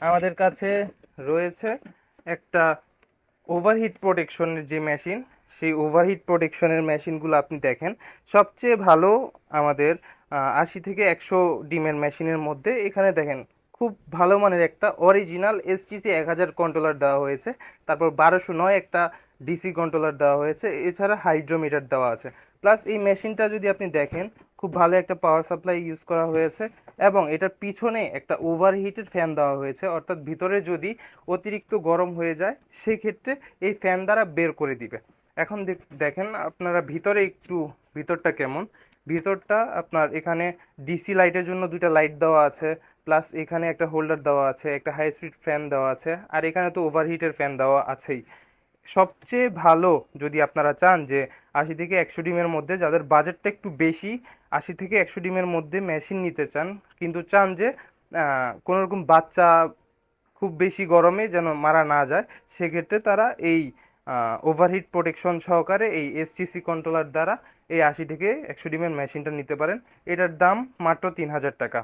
আমাদের কাছে রয়েছে একটা ওভারহিট প্রোটেকশনের যে মেশিন সেই ওভারহিট প্রোটেকশনের মেশিনগুলো আপনি দেখেন। সবচেয়ে ভালো আমাদের আশি থেকে একশো ডিমের মেশিনের মধ্যে। এখানে দেখেন, খুব ভালো মানের একটা অরিজিনাল এসটিসি এক হাজার কন্ট্রোলার দেওয়া হয়েছে। তারপর বারোশো নয় একটা ডিসি কন্ট্রোলার দেওয়া হয়েছে। এছাড়া হাইড্রোমিটার দেওয়া আছে। প্লাস এই মেশিনটা যদি আপনি দেখেন খুব ভালো একটা পাওয়ার সাপ্লাই ইউজ করা হয়েছে এবং এটার পিছনে একটা ওভারহিটেড ফ্যান দেওয়া হয়েছে। অর্থাৎ ভিতরে যদি অতিরিক্ত গরম হয়ে যায়, সেক্ষেত্রে এই ফ্যান দ্বারা বের করে দিবে। এখন দেখ- দেখেন আপনারা ভিতরে একটু, ভিতরটা কেমন? ভিতরটা আপনার এখানে ডিসি লাইটের জন্য দুইটা লাইট দেওয়া আছে প্লাস এখানে একটা হোল্ডার দেওয়া আছে, একটা হাই স্পিড ফ্যান দেওয়া আছে, আর এখানে তো ওভারহিটের ফ্যান দেওয়া আছেই। সবচেয়ে ভালো যদি আপনারা চান যে আশি থেকে একশো ডিমের মধ্যে যাদের বাজেটটা একটু বেশি আশি থেকে একশো ডিমের মধ্যে মেশিন নিতে চান কিন্তু চান যে আহ, কোনো রকম বাচ্চা খুব বেশি গরমে যেন মারা না যায় সেক্ষেত্রে তারা এই ওভারহিট প্রোটেকশন সহকারে এই এসটিসি কন্ট্রোলার দ্বারা এই আশি থেকে একশো ডিমের মেশিনটা নিতে পারেন। এটার দাম মাত্র তিন হাজার টাকা।